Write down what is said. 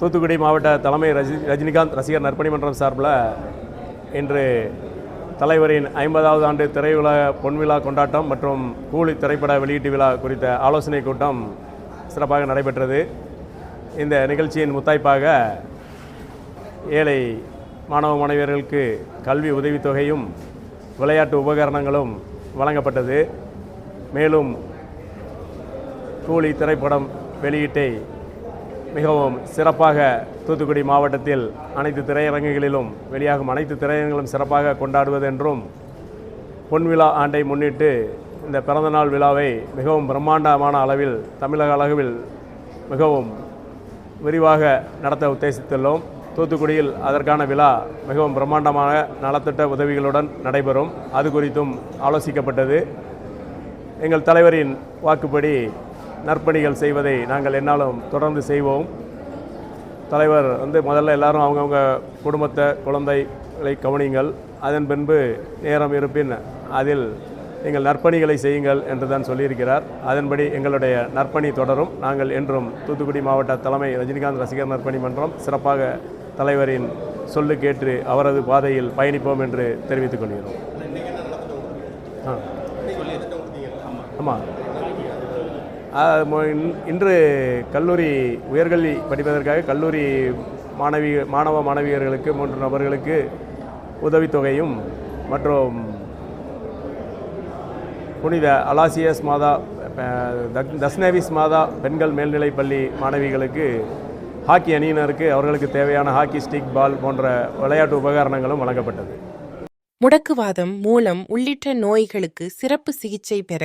தூத்துக்குடி மாவட்ட தலைமை ரஜி ரஜினிகாந்த் ரசிகர் நற்பணி மன்றம் சார்பில் இன்று தலைவரின் ஐம்பதாவது ஆண்டு திரையுலக பொன்விழா கொண்டாட்டம் மற்றும் கூலி திரைப்பட வெளியீட்டு விழா குறித்த ஆலோசனை கூட்டம் சிறப்பாக நடைபெற்றது. இந்த நிகழ்ச்சியின் முத்தாய்ப்பாக ஏழை மாணவ மாணவியர்களுக்கு கல்வி உதவித்தொகையும் விளையாட்டு உபகரணங்களும் வழங்கப்பட்டது. மேலும் கூலி திரைப்படம் வெளியீட்டை மிகவும் சிறப்பாக தூத்துக்குடி மாவட்டத்தில் அனைத்து திரையரங்குகளிலும் வெளியாகும் அனைத்து திரையரங்குகளும் சிறப்பாக கொண்டாடுவது என்றும் பொன்விழா ஆண்டை முன்னிட்டு இந்த பிறந்தநாள் விழாவை மிகவும் பிரம்மாண்டமான அளவில் தமிழக அளவில் மிகவும் விரிவாக நடத்த உத்தேசித்துள்ளோம். தூத்துக்குடியில் அதற்கான விழா மிகவும் பிரம்மாண்டமான நலத்திட்ட உதவிகளுடன் நடைபெறும். அது குறித்தும் ஆலோசிக்கப்பட்டது. எங்கள் தலைவரின் வாக்குப்படி நற்பணிகள் செய்வதை நாங்கள் என்னாலும் தொடர்ந்து செய்வோம். தலைவர் வந்து முதல்ல எல்லாரும் அவங்கவுங்க குடும்பத்தை குழந்தைகளை கவனியுங்கள் அதன் பின்பு நேரம் இருப்பின் அதில் நீங்கள் நற்பணிகளை செய்யுங்கள் என்று தான் சொல்லியிருக்கிறார். அதன்படி எங்களுடைய நற்பணி தொடரும். நாங்கள் என்றும் தூத்துக்குடி மாவட்ட தலைமை ரஜினிகாந்த் ரசிகர் நற்பணி மன்றம் சிறப்பாக தலைவரின் சொல்லு கேட்டு அவரது பாதையில் பயணிப்போம் என்று தெரிவித்துக் கொள்கிறோம். ஆ. ஆமாம் இன்று கல்லூரி உயர்கல்வி படிப்பதற்காக கல்லூரி மாணவி மாணவ மாணவியர்களுக்கு மூன்று நபர்களுக்கு உதவித்தொகையும் மற்றும் புனித அலாசியஸ் மாதா தக்- தஸ்னேவிஸ் மாதா பெண்கள் மேல்நிலைப் பள்ளி மாணவிகளுக்கு ஹாக்கி அணியினருக்கு அவர்களுக்கு தேவையான ஹாக்கி ஸ்டிக் பால் போன்ற விளையாட்டு உபகரணங்களும் வழங்கப்பட்டது. முடக்குவாதம் மூலம் உள்ளிட்ட நோய்களுக்கு சிறப்பு சிகிச்சை பெற